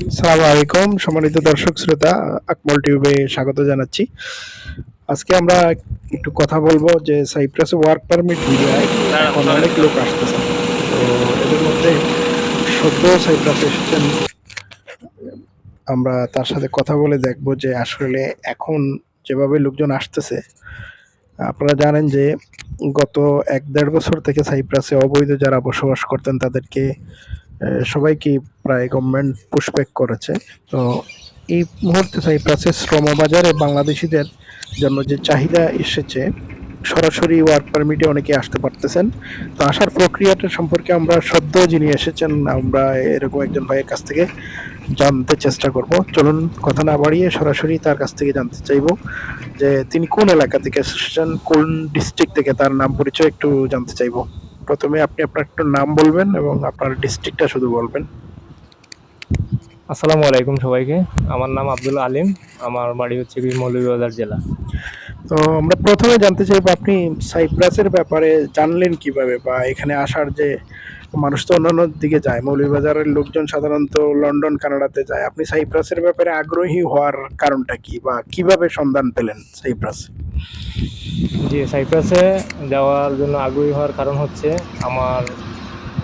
সালাম আলাইকুম, সম্মানিত দর্শক শ্রোতা, আকমল টিউবে স্বাগত জানাচ্ছি। আজকে আমরা একটু কথা বলব যে সাইপ্রাসে ওয়ার্ক পারমিট ভিসায় এখন অনেক লোক আসতেছে। তো এদের মধ্যে সদ্য সাইপ্রাসে এসেছেন। আমরা তার সাথে কথা বলে দেখব যে আসলে এখন যেভাবে লোকজন আসতেছে, আপনারা জানেন যে গত এক দেড় বছর থেকে সাইপ্রাসে অবৈধ যারা বসবাস করতেন তাদেরকে আহ, সবাইকে প্রায় গভর্নমেন্ট পুশব্যাক করেছে। তো এই মুহূর্তে সাইপ্রাসের শ্রমবাজারে বাংলাদেশিদের জন্য যে চাহিদা এসেছে সরাসরি ওয়ার্ক পারমিটে অনেকে আসতে পারতেছেন। তো আসার প্রক্রিয়াটা সম্পর্কে আমরা সদ্য যিনি এসেছেন আমরা এরকম একজন ভাইয়ের কাছ থেকে জানতে চেষ্টা করব। চলুন কথা না বাড়িয়ে সরাসরি তার কাছ থেকে জানতে চাইব যে তিনি কোন এলাকা থেকে এসেছেন কোন ডিস্ট্রিক্ট থেকে তার নাম পরিচয় একটু জানতে চাইব। প্রথমে আপনি আপনার একটু নাম বলবেন এবং আপনার ডিস্ট্রিক্টটা শুধু বলবেন। আসসালামু আলাইকুম সবাইকে। আমার নাম আব্দুল আলিম। আমার বাড়ি হচ্ছে কি মৌলভীবাজার জেলা। তো আমরা প্রথমে জানতে চাইব আপনি সাইপ্রাসের ব্যাপারে জানলেন কীভাবে বা এখানে আসার যে মানুষ তো অন্যান্য দিকে যায় মৌলভীবাজারের লোকজন সাধারণত লন্ডন কানাডাতে যায়। আপনি সাইপ্রাসের ব্যাপারে আগ্রহী হওয়ার কারণটা কি বা কীভাবে সন্ধান পেলেন সাইপ্রাস? জি সাইপ্রাসে যাওয়ার জন্য আগ্রহী হওয়ার কারণ হচ্ছে আমার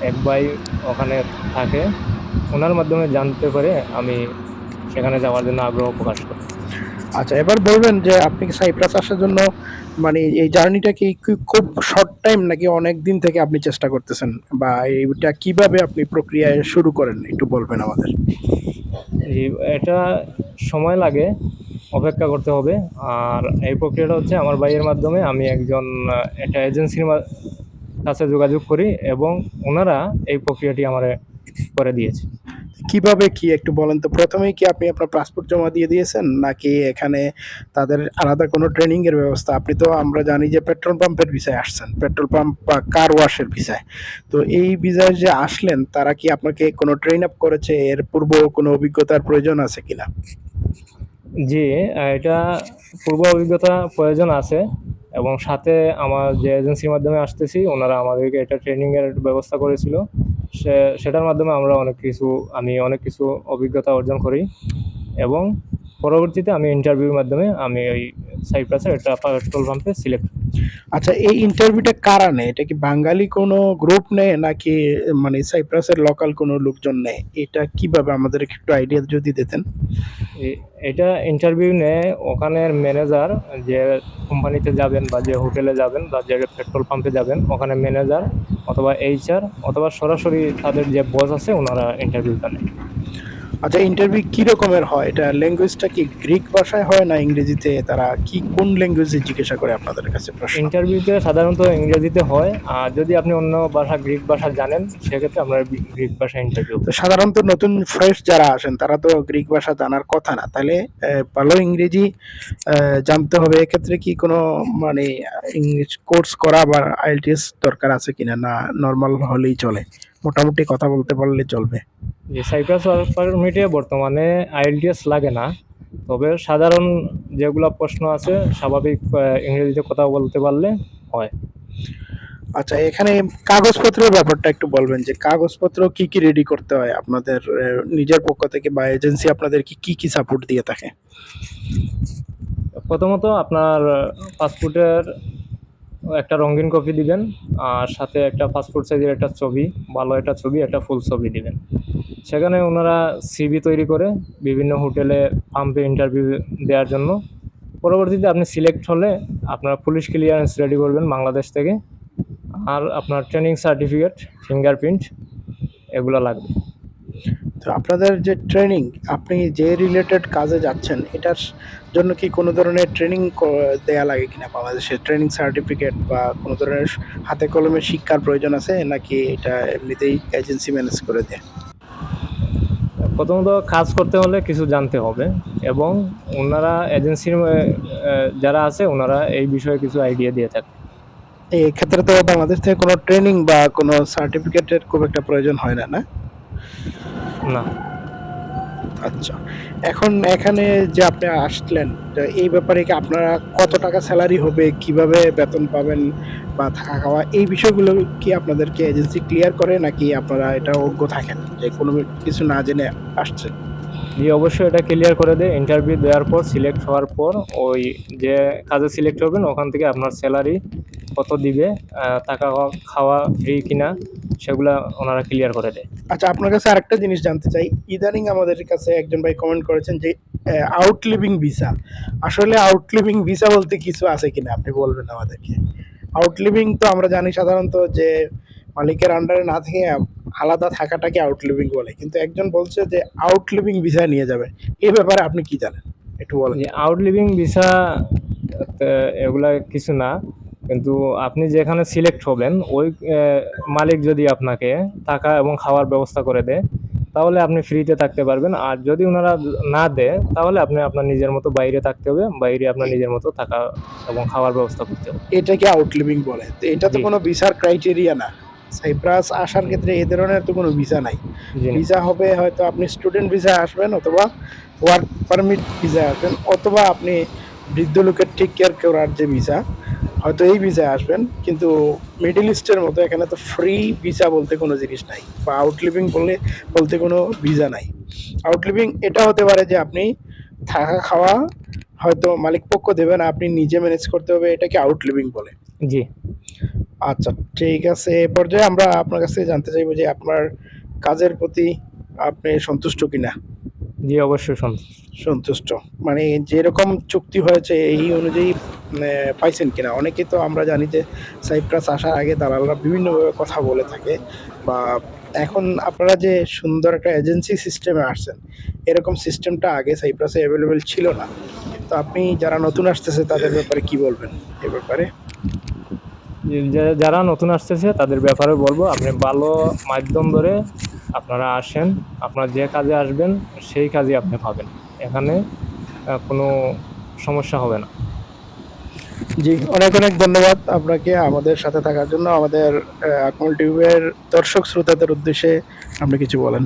এক ভাই ওখানে থাকে। ওনার মাধ্যমে জানতে পারে আমি সেখানে যাওয়ার জন্য আগ্রহ প্রকাশ করি। আচ্ছা এবার বলবেন যে আপনি সাইপ্রাস আসার জন্য মানে এই জার্নিটা কি কি- খুব শর্ট টাইম নাকি অনেক দিন থেকে আপনি চেষ্টা করতেছেন? বা এইটা কীভাবে আপনি প্রক্রিয়ায় শুরু করেন? একটু বলবেন আমাদের। এটা সময় লাগে। অপেক্ষা করতে হবে। আর এই প্রক্রিয়াটা হচ্ছে আমার ভাইয়ের মাধ্যমে আমি একজন একটা এজেন্সির কাছে যোগাযোগ করি এবং ওনারা এই প্রক্রিয়াটি আমার করে দিয়েছে। কীভাবে কি একটু বলেন তো? প্রথমেই কি আপনি আপনার পাসপোর্ট জমা দিয়ে দিয়েছেন নাকি এখানে তাদের আলাদা কোনো ট্রেনিং এর ব্যবস্থা? আপনি তো আমরা জানি যে পেট্রোল পাম্পের বিষয়ে আসছেন পেট্রোল পাম্প বা কার ওয়াশের বিষয় তো এই বিষয়ে যে আসলেন, তারা কি আপনাকে কোনো ট্রেন আপ করেছে? এর পূর্ব কোনো অভিজ্ঞতার প্রয়োজন আছে কিনা? জি, এটা পূর্ব অভিজ্ঞতা প্রয়োজন আছে এবং সাথে আমার যে এজেন্সির মাধ্যমে আসতেছি, ওনারা আমাদেরকে এটা ট্রেনিংয়ের ব্যবস্থা করেছিল। সে, সেটার মাধ্যমে আমরা অনেক কিছু, আমি অনেক কিছু অভিজ্ঞতা অর্জন করি এবং পরবর্তীতে আমি ইন্টারভিউর মাধ্যমে আমি ওই সাইপ্রাসের একটা পেট্রোল পাম্পে সিলেক্ট আচ্ছা এই ইন্টারভিউটা কারা নেয় এটা কি বাঙালি কোনো গ্রুপ নেয় নাকি মানে সাইপ্রাসের লোকাল কোনো লোকজন নেয়? এটা কীভাবে আমাদের একটু আইডিয়া যদি দিতেন। এটা ইন্টারভিউ নেয় ওখানের ম্যানেজার যে কোম্পানিতে যাবেন বা যে হোটেলে যাবেন বা যে পেট্রোল পাম্পে যাবেন ওখানে ম্যানেজার অথবা এইচআর অথবা সরাসরি তাদের যে বস আছে ওনারা ইন্টারভিউটা নেয়। আচ্ছা ইন্টারভিউ কি রকমের হয়? এটা ল্যাঙ্গুয়েজটা কি গ্রিক ভাষায় হয় না ইংরেজিতে? তারা কি কোন ল্যাঙ্গুয়েজে জিজ্ঞাসা করে আপনাদের কাছে প্রশ্ন? ইন্টারভিউতে সাধারণত ইংরেজিতে হয়। আর যদি আপনি অন্য ভাষা গ্রিক ভাষা জানেন সেক্ষেত্রে আমরা গ্রিক ভাষা ইন্টারভিউ তো সাধারণত নতুন ফ্রেশ যারা আসেন তারা তো গ্রিক ভাষা জানার কথা না। তাহলে ভালো ইংরেজি জানতে হবে। এক্ষেত্রে কি কোনো মানে ইংলিশ কোর্স করা বা আইএলটিএস দরকার আছে কিনা? না নর্মাল হলেই চলে। মোটামুটি কথা বলতে পারলে চলবে। যে সাইপ্রাস ওয়ার্ক পারমিটে বর্তমানে আইএলটিএস লাগে না। তবে সাধারণ যেগুলো প্রশ্ন আছে স্বাভাবিক ইংরেজিতে কথা বলতে পারলে হয়। আচ্ছা এখানে কাগজপত্রের ব্যাপারটা একটু বলবেন যে কাগজপত্র কি কি রেডি করতে হয় আপনাদের নিজের পক্ষ থেকে বা এজেন্সি আপনাদের কি কি কি সাপোর্ট দিয়ে থাকে? প্রথমত আপনার পাসপোর্টের একটা রঙিন কপি দিবেন, আর সাথে একটা পাসপোর্ট সাইজের একটা ছবি, ভালো একটা ছবি, একটা ফুল ছবি দিবেন। সেখানে ওনারা সিভি তৈরি করে বিভিন্ন হোটেলে পাম্পে ইন্টারভিউ দেওয়ার জন্য। পরবর্তীতে আপনি সিলেক্ট হলে আপনার পুলিশ ক্লিয়ারেন্স রেডি করবেন বাংলাদেশ থেকে। আর আপনার ট্রেনিং সার্টিফিকেট ফিঙ্গারপ্রিন্ট এগুলো লাগবে। তো আপনাদের যে ট্রেনিং আপনি যে রিলেটেড কাজে যাচ্ছেন এটার জন্য কি কোনো ধরনের ট্রেনিং দেয়া লাগে কিনা বাংলাদেশের ট্রেনিং সার্টিফিকেট বা কোনো ধরনের হাতে কলমে শিক্ষার প্রয়োজন আছে নাকি এটা এমনিতেই এজেন্সি ম্যানেজ করে দেয়? প্রথমত কাজ করতে হলে কিছু জানতে হবে এবং ওনারা এজেন্সির যারা আছে ওনারা এই বিষয়ে কিছু আইডিয়া দিয়ে থাকে। এই ক্ষেত্রে তো বাংলাদেশ থেকে কোনো ট্রেনিং বা কোনো সার্টিফিকেটের খুব একটা প্রয়োজন হয় না না? না। আচ্ছা। এখন এখানে যে আপনি আসলেন এই ব্যাপারে কি আপনারা কত টাকা স্যালারি হবে, কীভাবে বেতন পাবেন বা থাকা খাওয়া, এই বিষয়গুলো কি আপনাদেরকে এজেন্সি ক্লিয়ার করে, নাকি আপনারা এটা অজ্ঞ থাকেন যে কোনো কিছু না জেনে আসছেন? জি অবশ্যই এটা ক্লিয়ার করে দেয় ইন্টারভিউ দেওয়ার পর সিলেক্ট হওয়ার পর, ওই যে কাজে সিলেক্ট হবেন, ওখান থেকে আপনার স্যালারি কত দিবে টাকা খাওয়া- ফ্রি কিনা, সেগুলা ওনারা ক্লিয়ার করে দেয়। আচ্ছা আপনার কাছে আরেকটা জিনিস জানতে চাই। ইদানিং আমাদের কাছে একজন ভাই কমেন্ট করেছেন যে আউট লিভিং ভিসা আসলে আউট লিভিং ভিসা বলতে কিছু আছে কিনা, আপনি বলবেন আমাদেরকে? আউট লিভিং তো আমরা জানি সাধারণত যে, মালিকের আন্ডারে না থেকে আলাদা থাকাটাকে আউটলিভিং বলে। কিন্তু একজন বলছে যে আউটলিভিং ভিসা নিয়ে যাবে। এই ব্যাপারে আপনি কি জানেন? একটু বলেন। যে আউট লিভিং ভিসা এগুলা কিছু না কিন্তু আপনি যেখানে সিলেক্ট হবেন ওই মালিক যদি আপনাকে থাকা এবং খাওয়ার ব্যবস্থা করে দেয় তাহলে আপনি ফ্রিতে থাকতে পারবেন। আর যদি ওনারা না দেয় তাহলে আপনি আপনার নিজের মতো বাইরে থাকতে হবে বাইরে আপনার নিজের মতো থাকা এবং খাওয়ার ব্যবস্থা করতে হবে। এটাকে আউটলিভিং বলে। তো এটা তো কোনো ভিসার ক্রাইটেরিয়া না। সাইপ্রাস আসার ক্ষেত্রে এই ধরনের তো কোনো ভিসা নাই। ভিসা হবে হয়তো আপনি স্টুডেন্ট ভিসা আসবেন অথবা ওয়ার্ক পারমিট ভিসা আসবেন অথবা আপনি বৃদ্ধ লোকের টেক কেয়ার করার যে ভিসা হয়তো এই ভিসায় আসবেন কিন্তু মিডল ইস্টের মতো এখানে তো ফ্রি ভিসা বলতে কোনো জিনিস নাই বা আউটলিভিং বললে বলতে কোনো ভিসা নাই। আউটলিভিং এটা হতে পারে যে আপনি থাকা খাওয়া হয়তো মালিক পক্ষ দেবে না আপনি নিজে ম্যানেজ করতে হবে এটাকে আউট লিভিং বলে। জি। আচ্ছা ঠিক আছে। এ পর্যায়ে আমরা আপনার কাছে জানতে চাইব যে আপনার কাজের প্রতি আপনি সন্তুষ্ট কিনা? জি অবশ্যই সন্তুষ্ট। মানে যেরকম চুক্তি হয়েছে এই অনুযায়ী মানে, পাইছেন কিনা? অনেকে তো আমরা জানি যে সাইপ্রাস আসার আগে দালালরা বিভিন্নভাবে কথা বলে থাকে বা এখন আপনারা যে সুন্দর একটা এজেন্সি সিস্টেমে আসছেন এরকম সিস্টেমটা আগে সাইপ্রাসে অ্যাভেলেবেল ছিল না। তো আপনি যারা নতুন আসতেছে তাদের ব্যাপারে কি বলবেন? এ ব্যাপারে। যারা নতুন আসতেছে তাদের ব্যাপারে বলব আপনি ভালো মাধ্যম ধরে আপনারা আসেন আপনার যে কাজে আসবেন সেই কাজই আপনি পাবেন। এখানে কোনো সমস্যা হবে না। জি অনেক অনেক ধন্যবাদ আপনাকে আমাদের সাথে থাকার জন্য। আমাদের আকমল টিউবের দর্শক শ্রোতাদের উদ্দেশ্যে আপনি কিছু বলেন।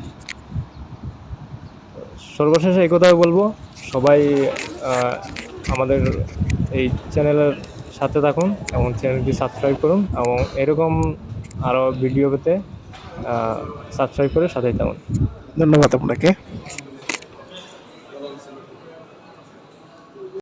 সর্বশেষে এই কথাই বলব সবাই আমাদের এই চ্যানেলের সাথে থাকুন এবং চ্যানেলটি সাবস্ক্রাইব করুন এবং এরকম আরও ভিডিও পেতে সাবস্ক্রাইব করে সাথেই থাকুন। ধন্যবাদ আপনাকে।